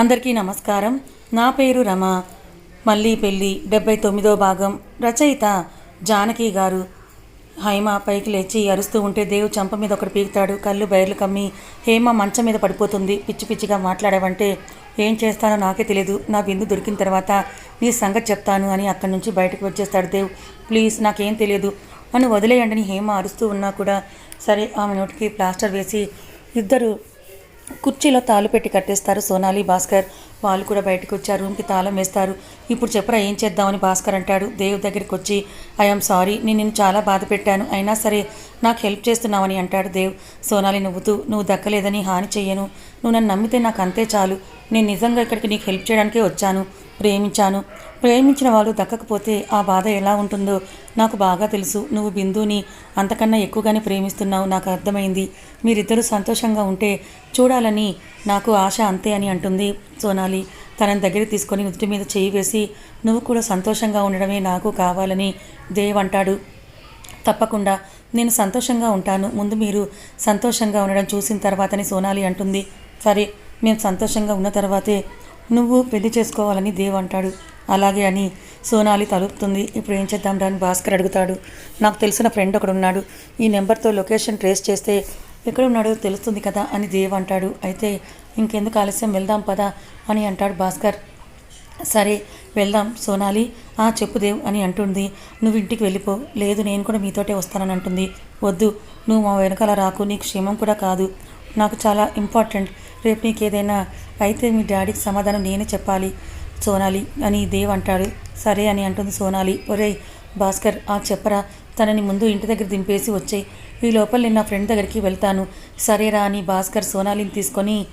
అందరికీ నమస్కారం. నా పేరు రమ. మళ్ళీ పెళ్ళి డెబ్బై తొమ్మిదో భాగం. రచయిత జానకి గారు హైమ పైకి లేచి అరుస్తూ ఉంటే దేవు చంప మీద ఒకటి పీకుతాడు. కళ్ళు బయర్లు కమ్మి హేమ మంచం మీద పడిపోతుంది. పిచ్చి పిచ్చిగా మాట్లాడావంటే ఏం చేస్తానో నాకే తెలియదు నా బిందు దొరికిన తర్వాత నీ సంగతి చెప్తాను అని అక్కడి నుంచి బయటకు వచ్చేస్తాడు దేవ్. ప్లీజ్ నాకేం తెలియదు నన్ను వదిలేయండి హేమ అరుస్తూ ఉన్నా కూడా సరే ఆమె నోటికి ప్లాస్టర్ వేసి ఇద్దరు కుర్చీలో తాళు పెట్టి కట్టేస్తారు. సోనాలి భాస్కర్ వాళ్ళు కూడా బయటకు వచ్చారు. రూమ్కి తాళం వేస్తారు. ఇప్పుడు చెప్పరా ఏం చేద్దామని భాస్కర్ అంటాడు. దేవ్ దగ్గరికి వచ్చి ఐఎమ్ సారీ నేను నిన్ను చాలా బాధ పెట్టాను. అయినా సరే నాకు హెల్ప్ చేస్తున్నావని అంటాడు దేవ్. సోనాలి నవ్వుతూ నువ్వు దక్కలేదని హాని చెయ్యను. నువ్వు నన్ను నమ్మితే నాకు అంతే చాలు. నేను నిజంగా ఇక్కడికి నీకు హెల్ప్ చేయడానికే వచ్చాను. ప్రేమించాను. ప్రేమించిన వాళ్ళు దక్కకపోతే ఆ బాధ ఎలా ఉంటుందో నాకు బాగా తెలుసు. నువ్వు బిందుని అంతకన్నా ఎక్కువగానే ప్రేమిస్తున్నావు. నాకు అర్థమైంది. మీరిద్దరూ సంతోషంగా ఉంటే చూడాలని నాకు ఆశ అంతే అని అంటుంది సోనాలి. తనని దగ్గర తీసుకొని నుదుటి మీద చేయి వేసి నువ్వు కూడా సంతోషంగా ఉండడమే నాకు కావాలని దేవ్ అంటాడు. తప్పకుండా నేను సంతోషంగా ఉంటాను. ముందు మీరు సంతోషంగా ఉండడం చూసిన తర్వాతని సోనాలి అంటుంది. సరే మేము సంతోషంగా ఉన్న తర్వాతే నువ్వు పెళ్ళి చేసుకోవాలని దేవ్ అంటాడు. అలాగే అని సోనాలి తలుపుతుంది. ఇప్పుడు ఏం చేద్దాం రాని భాస్కర్ అడుగుతాడు. నాకు తెలిసిన ఫ్రెండ్ ఒకడు ఉన్నాడు ఈ నెంబర్తో లొకేషన్ ట్రేస్ చేస్తే ఎక్కడ ఉన్నాడో తెలుస్తుంది కదా అని దేవ్ అంటాడు. అయితే ఇంకెందుకు ఆలస్యం? వెళ్దాం పదా అని అంటాడు భాస్కర్. సరే వెళ్దాం సోనాలి. ఆ చెప్పు దేవ్ అని అంటుంది. నువ్వు ఇంటికి వెళ్ళిపో. లేదు నేను కూడా మీతోటే వస్తానని అంటుంది. వద్దు నువ్వు మా వెనకాల రాకు. నీకు క్షేమం కూడా కాదు. నాకు చాలా ఇంపార్టెంట్ రేపు నీకు ఏదైనా అయితే మీ డాడీకి సమాధానం నేనే చెప్పాలి. సోనాలి అని దేవ్ అంటాడు. సరే అని అంటుంది సోనాలి. ఒరేయ్ భాస్కర్ ఆ చెప్పరా. తనని ముందు ఇంటి దగ్గర దింపేసి వచ్చేయి. ఈ లోపల నేను నా ఫ్రెండ్ దగ్గరికి వెళ్తాను. సరేరా అని భాస్కర్ సోనాలిని తీసుకొని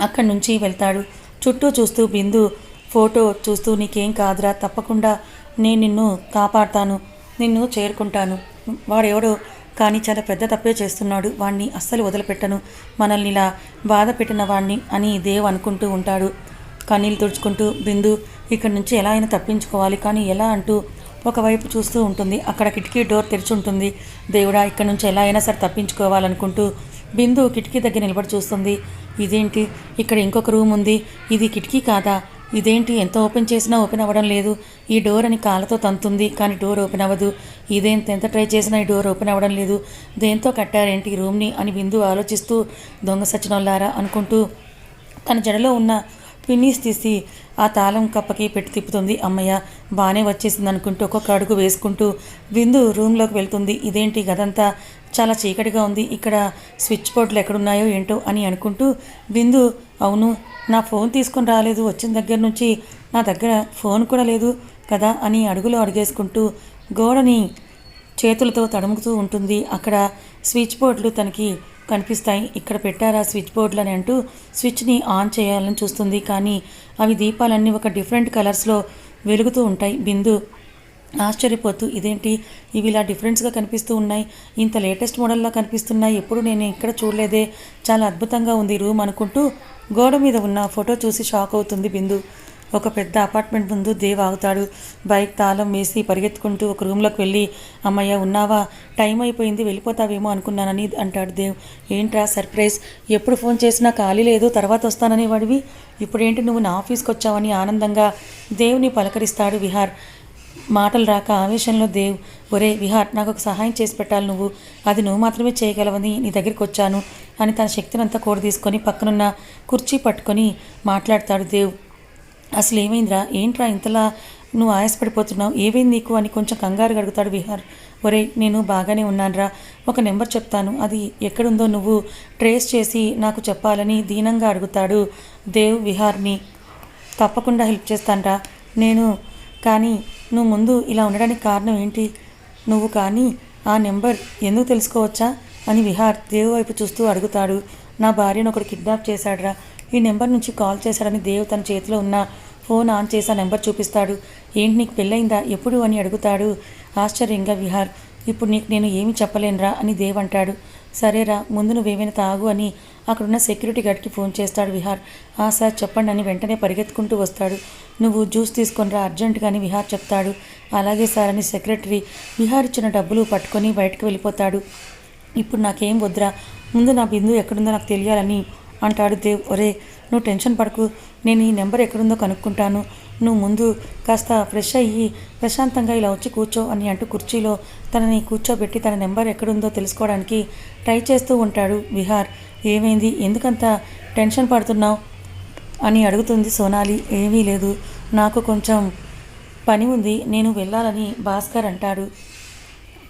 అక్కడి నుంచి వెళ్తాడు. చుట్టూ చూస్తూ బిందు ఫోటో చూస్తూ నీకేం కాదురా తప్పకుండా నేను నిన్ను కాపాడతాను. నిన్ను చేరుకుంటాను. వాడెవడో కానీ చాలా పెద్ద తప్పే చేస్తున్నాడు. వాణ్ణి అస్సలు వదిలిపెట్టను. మనల్ని ఇలా బాధ పెట్టిన వాణ్ణి అని దేవ్ అనుకుంటూ ఉంటాడు. కన్నీళ్ళు తుడుచుకుంటూ బిందు ఇక్కడి నుంచి ఎలా అయినా తప్పించుకోవాలి. కానీ ఎలా? అంటూ ఒకవైపు చూస్తూ ఉంటుంది. అక్కడ కిటికీ డోర్ తెరిచి ఉంటుంది. దేవుడా ఇక్కడ నుంచి ఎలా అయినా సరే తప్పించుకోవాలనుకుంటూ బిందు కిటికీ దగ్గర నిలబడి చూస్తుంది. ఇదేంటి? ఇక్కడ ఇంకొక రూమ్ ఉంది. ఇది కిటికీ కాదా? ఇదేంటి ఎంత ఓపెన్ చేసినా ఓపెన్ అవ్వడం లేదు? ఈ డోర్ అని కాళ్ళతో తంతుంది కానీ డోర్ ఓపెన్ అవ్వదు. ఇదేంత ఎంత ట్రై చేసినా ఈ డోర్ ఓపెన్ అవ్వడం లేదు. దేంతో కట్టారేంటి ఈ రూమ్ని అని బిందు ఆలోచిస్తూ దొంగ సచినోళ్ళారా అనుకుంటూ తన జడలో ఉన్న పిన్నీస్ తీసి ఆ తాళం కప్పకి పెట్టి తిప్పుతుంది అమ్మయ్య. బాగానే వచ్చేసింది అనుకుంటూ ఒక్కొక్క అడుగు వేసుకుంటూ బిందు రూమ్లోకి వెళ్తుంది. ఇదేంటి గదంతా? చాలా చీకటిగా ఉంది. ఇక్కడ స్విచ్ బోర్డులు ఎక్కడున్నాయో ఏంటో అని అనుకుంటూ బిందు అవును నా ఫోన్ తీసుకొని రాలేదు. వచ్చిన దగ్గర నుంచి నా దగ్గర ఫోన్ కూడా లేదు కదా అని అడుగులో అడిగేసుకుంటూ గోడని చేతులతో తడుముకుతూ ఉంటుంది. అక్కడ స్విచ్ బోర్డులు తనకి కనిపిస్తాయి. ఇక్కడ పెట్టారా స్విచ్ బోర్డులు అని అంటూ స్విచ్ని ఆన్ చేయాలని చూస్తుంది. కానీ అవి దీపాలన్నీ ఒక డిఫరెంట్ కలర్స్లో వెలుగుతూ ఉంటాయి. బిందు ఆశ్చర్యపోతూ ఇదేంటి? ఇవి ఇలా డిఫరెన్స్గా కనిపిస్తూ ఉన్నాయి. ఇంత లేటెస్ట్ మోడల్లా కనిపిస్తున్నాయి. ఎప్పుడు నేను ఇక్కడ చూడలేదే. చాలా అద్భుతంగా ఉంది రూమ్ అనుకుంటూ గోడ మీద ఉన్న ఫోటో చూసి షాక్ అవుతుంది బిందు. ఒక పెద్ద అపార్ట్మెంట్ ముందు దేవ్ ఆగుతాడు. బైక్ తాళం వేసి పరిగెత్తుకుంటూ ఒక రూమ్లోకి వెళ్ళి అమ్మయ్య ఉన్నావా? టైం అయిపోయింది వెళ్ళిపోతావేమో అనుకున్నానని అంటాడు దేవ్. ఏంట్రా సర్ప్రైజ్? ఎప్పుడు ఫోన్ చేసినా ఖాళీ లేదు తర్వాత వస్తానని వాడివి ఇప్పుడేంటి నువ్వు నా ఆఫీస్కి వచ్చావని ఆనందంగా దేవుని పలకరిస్తాడు విహార్. మాటలు రాక ఆవేశంలో దేవ్ ఒరే విహార్ నాకు ఒక సహాయం చేసి పెట్టాలి నువ్వు. అది నువ్వు మాత్రమే చేయగలవని నీ దగ్గరికి వచ్చాను. అని తన శక్తిని అంతా కూడ తీసుకొని పక్కనున్న కుర్చీ పట్టుకొని మాట్లాడతాడు దేవ్. అసలు ఏమైందిరా? ఏంట్రా ఇంతలా నువ్వు ఆయాసపడిపోతున్నావు? ఏమైంది నీకు? అని కొంచెం కంగారు అడుగుతాడు విహార్. ఒరే నేను బాగానే ఉన్నానురా. ఒక నెంబర్ చెప్తాను. అది ఎక్కడుందో నువ్వు ట్రేస్ చేసి నాకు చెప్పాలని దీనంగా అడుగుతాడు దేవ్ విహార్ని. తప్పకుండా హెల్ప్ చేస్తానురా. నేను కానీ నువ్వు ముందు ఇలా ఉండడానికి కారణం ఏంటి? నువ్వు కానీ ఆ నెంబర్ ఎందుకు తెలుసుకోవచ్చా? అని విహార్ దేవు వైపు చూస్తూ అడుగుతాడు. నా భార్యను ఒకడు కిడ్నాప్ చేశాడురా. ఈ నెంబర్ నుంచి కాల్ చేశాడని దేవ్ తన చేతిలో ఉన్న ఫోన్ ఆన్ చేసి ఆ నెంబర్ చూపిస్తాడు. ఏంటి నీకు పెళ్ళయిందా? ఎప్పుడు? అని అడుగుతాడు. ఆశ్చర్యంగా విహార్ ఇప్పుడు నీకు నేను ఏమి చెప్పలేనురా అని దేవ్ అంటాడు. సరేరా ముందు నువ్వేమైనా తాగు అని అక్కడున్న సెక్యూరిటీ గార్డ్కి ఫోన్ చేస్తాడు విహార్. ఆ సార్ చెప్పండి అని వెంటనే పరిగెత్తుకుంటూ వస్తాడు. నువ్వు జ్యూస్ తీసుకొనిరా అర్జెంటుగా అని విహార్ చెప్తాడు. అలాగే సార్ అని సెక్రటరీ విహార్ ఇచ్చిన డబ్బులు పట్టుకొని బయటకు వెళ్ళిపోతాడు. ఇప్పుడు నాకేం వద్దురా ముందు నా బిందు ఎక్కడుందో నాకు తెలియాలని అంటాడు దేవ్. ఒరే నువ్వు టెన్షన్ పడకు నేను ఈ నెంబర్ ఎక్కడుందో కనుక్కుంటాను. నువ్వు ముందు కాస్త ఫ్రెష్ అయ్యి ప్రశాంతంగా ఇలా వచ్చి కూర్చో అని అంటూ కుర్చీలో తనని కూర్చోబెట్టి తన నెంబర్ ఎక్కడుందో తెలుసుకోవడానికి ట్రై చేస్తూ ఉంటాడు విహార్. ఏమైంది? ఎందుకంత టెన్షన్ పడుతున్నావు? అని అడుగుతుంది సోనాలి. ఏమీ లేదు. నాకు కొంచెం పని ఉంది నేను వెళ్ళాలని భాస్కర్ అంటాడు.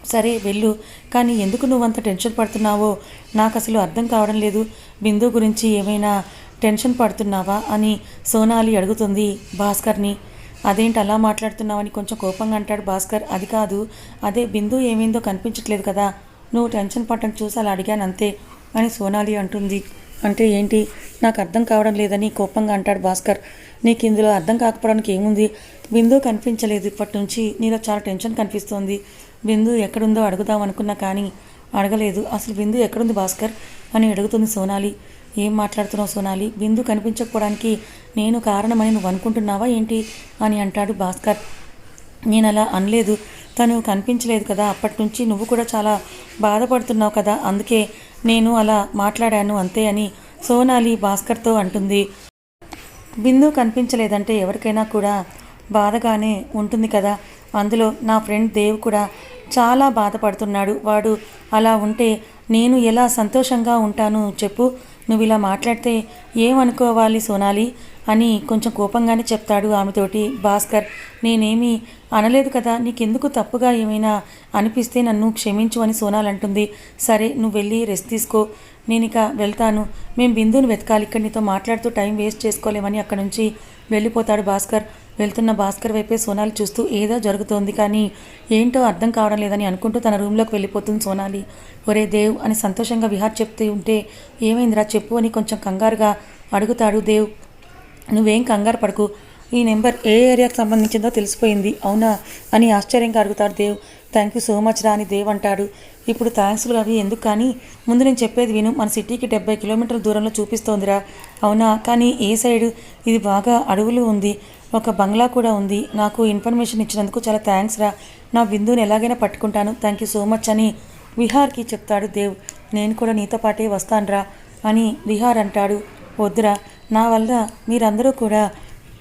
సరే వెళ్ళు. కానీ ఎందుకు నువ్వంత టెన్షన్ పడుతున్నావో? నాకు అసలు అర్థం కావడం లేదు. బిందు గురించి ఏమైనా టెన్షన్ పడుతున్నావా అని సోనాలి అడుగుతుంది భాస్కర్ని. అదేంటి అలా మాట్లాడుతున్నావని కొంచెం కోపంగా అంటాడు భాస్కర్. అది కాదు. అదే బిందు ఏమైందో కనిపించట్లేదు కదా. నువ్వు టెన్షన్ పడటం చూసి అలా అడిగాను అంతే అని సోనాలి అంటుంది. అంటే ఏంటి? నాకు అర్థం కావడం లేదని కోపంగా అంటాడు భాస్కర్. నీకు ఇందులో అర్థం కాకపోవడానికి ఏముంది? బిందు కనిపించలేదు ఇప్పటి నుంచి నీలో చాలా టెన్షన్ కనిపిస్తోంది. బిందు ఎక్కడుందో అడుగుదాం అనుకున్నా కానీ అడగలేదు. అసలు బిందు ఎక్కడుంది భాస్కర్? అని అడుగుతుంది సోనాలి. ఏం మాట్లాడుతున్నావు సోనాలి? బిందు కనిపించకపోవడానికి నేను కారణమని నువ్వు అనుకుంటున్నావా ఏంటి? అని అంటాడు భాస్కర్. నేను అలా అనలేదు. తను కనిపించలేదు కదా. అప్పటి నుంచి నువ్వు కూడా చాలా బాధపడుతున్నావు కదా. అందుకే నేను అలా మాట్లాడాను అంతే అని సోనాలి భాస్కర్తో అంటుంది. బిందు కనిపించలేదంటే ఎవరికైనా కూడా బాధగానే ఉంటుంది కదా. అందులో నా ఫ్రెండ్ దేవ్ కూడా చాలా బాధపడుతున్నాడు. వాడు అలా ఉంటే నేను ఎలా సంతోషంగా ఉంటాను చెప్పు. నువ్వు ఇలా మాట్లాడితే ఏమనుకోవాలి సోనాలి? అని కొంచెం కోపంగానే చెప్తాడు ఆమెతోటి. భాస్కర్ నేనేమీ అనలేదు కదా నీకెందుకు తప్పుగా ఏమైనా అనిపిస్తే నన్ను క్షమించు అని సోనాల్ అంటుంది సరే నువ్వు వెళ్ళి రెస్ట్ తీసుకో. నేను ఇక వెళ్తాను. మేము బిందుని వెతకాలి ఇక్కడ నీతో మాట్లాడుతూ టైం వేస్ట్ చేసుకోలేమని అక్కడ నుంచి వెళ్ళిపోతాడు భాస్కర్. వెళ్తున్న భాస్కర్ వైపే సోనాలి చూస్తూ ఏదో జరుగుతోంది కానీ ఏంటో అర్థం కావడం లేదని అనుకుంటూ తన రూమ్లోకి వెళ్ళిపోతుంది సోనాలి. ఒరే దేవ్ అని సంతోషంగా విహార్ చెప్తూ ఉంటే ఏమైందిరా చెప్పు అని కొంచెం కంగారుగా అడుగుతాడు దేవ్. నువ్వేం కంగారు పడకు. ఈ నెంబర్ ఏ ఏరియాకి సంబంధించిందో తెలిసిపోయింది. అవునా? అని ఆశ్చర్యంగా అడుగుతాడు Dev. Thank you so much రా అని దేవ్ అంటాడు. ఇప్పుడు థ్యాంక్స్లు అవి ఎందుకు కానీ? ముందు నేను చెప్పేది విను. మన సిటీకి డెబ్బై కిలోమీటర్ల దూరంలో చూపిస్తోందిరా. అవునా? కానీ ఏ సైడ్? ఇది బాగా అడవులు ఉంది. ఒక బంగ్లా కూడా ఉంది. నాకు ఇన్ఫర్మేషన్ ఇచ్చినందుకు చాలా థ్యాంక్స్ రా. నా బిందుని ఎలాగైనా పట్టుకుంటాను. థ్యాంక్ యూ సో మచ్ అని విహార్కి చెప్తాడు దేవ్. నేను కూడా నీతో పాటే వస్తానురా అని విహార్ అంటాడు. వద్దురా. నా వల్ల మీరందరూ కూడా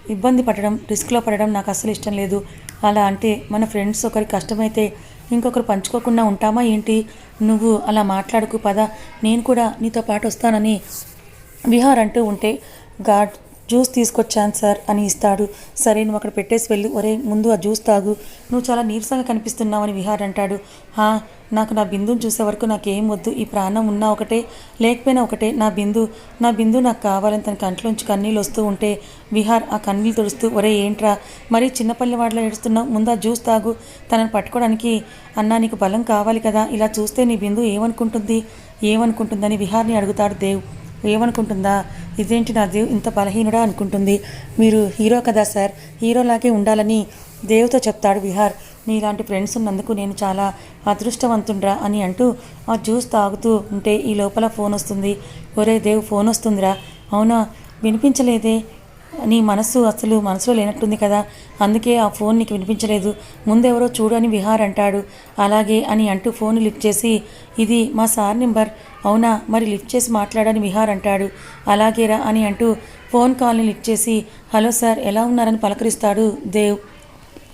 ఇబ్బంది పడడం రిస్క్లో పడడం నాకు అస్సలు ఇష్టం లేదు. అలా అంటే మన ఫ్రెండ్స్ ఒకరి కష్టమైతే ఇంకొకరు పంచుకోకుండా ఉంటామా ఏంటి? నువ్వు అలా మాట్లాడుకు పద. నేను కూడా నీతో పాటు వస్తానని విహార్ అంటూ ఉంటే గాడ్ జ్యూస్ తీసుకొచ్చాను సార్ అని ఇస్తాడు. సరే నువ్వు అక్కడ పెట్టేసి వెళ్ళి. ఒరే ముందు ఆ జ్యూస్ తాగు. నువ్వు చాలా నీరసంగా కనిపిస్తున్నావని విహార్ అంటాడు. హా నాకు నా బిందుని చూసే వరకు నాకేం వద్దు. ఈ ప్రాణం ఉన్నా ఒకటే లేకపోయినా ఒకటే. నా బిందు నా బిందు నాకు కావాలని తన కంట్లోంచి కన్నీళ్ళు వస్తూ ఉంటే విహార్ ఆ కన్నీళ్ళు తుడుస్తూ ఒరే ఏంట్రా? మరీ చిన్నపల్లి వాడిలో ఏడుస్తున్నావు. ముందు ఆ జ్యూస్ తాగు. తనని పట్టుకోవడానికి అన్నా నీకు బలం కావాలి కదా. ఇలా చూస్తే నీ బిందు ఏమనుకుంటుంది? ఏమనుకుంటుందని విహార్ని అడుగుతాడు దేవ్. ఏమనుకుంటుందా? ఇదేంటి నా దేవ్ ఇంత బలహీనుడా అనుకుంటుంది. మీరు హీరో కదా సార్? హీరోలాగే ఉండాలని దేవుతో చెప్తాడు విహార్. నీలాంటి ఫ్రెండ్స్ ఉన్నందుకు నేను చాలా అదృష్టవంతుండ్రా అని అంటూ ఆ జ్యూస్ తాగుతూ ఉంటే ఈ లోపల ఫోన్ వస్తుంది. ఒరే దేవ్ ఫోన్ వస్తుందిరా. అవునా? వినిపించలేదే? నీ మనస్సు అసలు మనసులో లేనట్టుంది కదా. అందుకే ఆ ఫోన్ నీకు వినిపించలేదు. ముందెవరో చూడు అని విహార్ అంటాడు. అలాగే అని అంటూ ఫోన్ లిఫ్ట్ చేసి ఇది మా సార్ నెంబర్. అవునా? మరి లిఫ్ట్ చేసి మాట్లాడని విహార్ అంటాడు. అలాగేరా అని అంటూ ఫోన్ కాల్ని లిఫ్ట్ చేసి హలో సార్ ఎలా ఉన్నారని పలకరిస్తాడు దేవ్.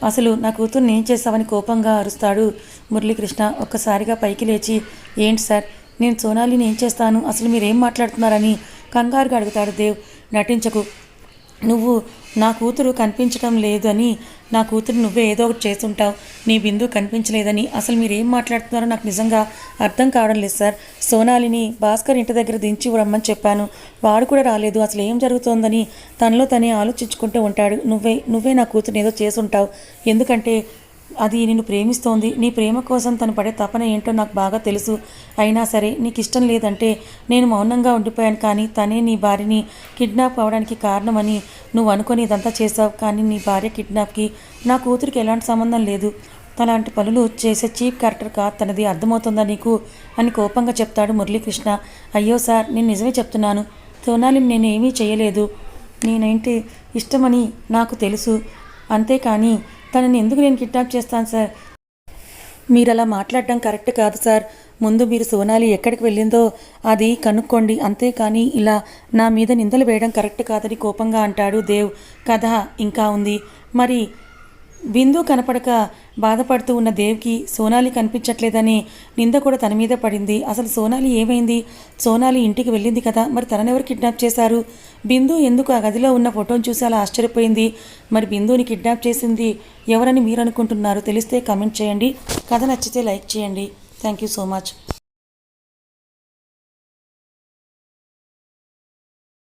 అసలు నా కూతుర్ని ఏం చేస్తావని కోపంగా అరుస్తాడు మురళీకృష్ణ. ఒక్కసారిగా పైకి లేచి ఏంటి సార్ నేను సోనాలిని ఏం చేస్తాను? అసలు మీరేం మాట్లాడుతున్నారని కంగారుగా అడుగుతాడు దేవ్. నటించకు. నువ్వు నా కూతురు కనిపించడం లేదని నా కూతురు నువ్వే ఏదో ఒకటి చేస్తుంటావు నీ బిందు కనిపించలేదని అసలు మీరు ఏం మాట్లాడుతున్నారో నాకు నిజంగా అర్థం కావడం లేదు సార్. సోనాలిని భాస్కర్ ఇంటి దగ్గర దించి రమ్మని చెప్పాను. వాడు కూడా రాలేదు. అసలు ఏం జరుగుతోందని తనలో తనే ఆలోచించుకుంటూ ఉంటాడు. నువ్వే నువ్వే నా కూతురు ఏదో చేసుంటావు ఎందుకంటే అది నిన్ను ప్రేమిస్తోంది. నీ ప్రేమ కోసం తను పడే తపన ఏంటో నాకు బాగా తెలుసు. అయినా సరే నీకు ఇష్టం లేదంటే నేను మౌనంగా ఉండిపోయాను కానీ తనే నీ భార్యని కిడ్నాప్ అవడానికి కారణమని నువ్వు అనుకొని ఇదంతా చేసావు కానీ నీ భార్య కిడ్నాప్కి నా కూతురికి ఎలాంటి సంబంధం లేదు. అలాంటి పనులు చేసే చీప్ క్యారెక్టర్ కాదు తనది అర్థమవుతుందా నీకు? అని కోపంగా చెప్తాడు మురళీకృష్ణ. అయ్యో సార్ నేను నిజమే చెప్తున్నాను. సోనాలి నేను ఏమీ చేయలేదు. నేనేంటి ఇష్టమని నాకు తెలుసు. అంతేకాని తనని ఎందుకు నేను కిడ్నాప్ చేస్తాను సార్? మీరు అలా మాట్లాడడం కరెక్ట్ కాదు సార్. ముందు మీరు సోనాలి ఎక్కడికి వెళ్ళిందో అది కనుక్కోండి అంతేకాని ఇలా నా మీద నిందలు వేయడం కరెక్ట్ కాదని కోపంగా అంటాడు దేవ్. కథ ఇంకా ఉంది. మరి బిందు కనపడక బాధపడుతూ ఉన్న దేవ్కి సోనాలి కనిపించట్లేదని నింద కూడా తన మీద పడింది. అసలు సోనాలి ఏమైంది? సోనాలి ఇంటికి వెళ్ళింది కదా మరి తననెవరు కిడ్నాప్ చేశారు? బిందు ఎందుకు ఆ గదిలో ఉన్న ఫోటోని చూసి అలా ఆశ్చర్యపోయింది? మరి బిందుని కిడ్నాప్ చేసింది ఎవరని మీరు అనుకుంటున్నారు తెలిస్తే కమెంట్ చేయండి. కథ నచ్చితే లైక్ చేయండి. Thank you so much.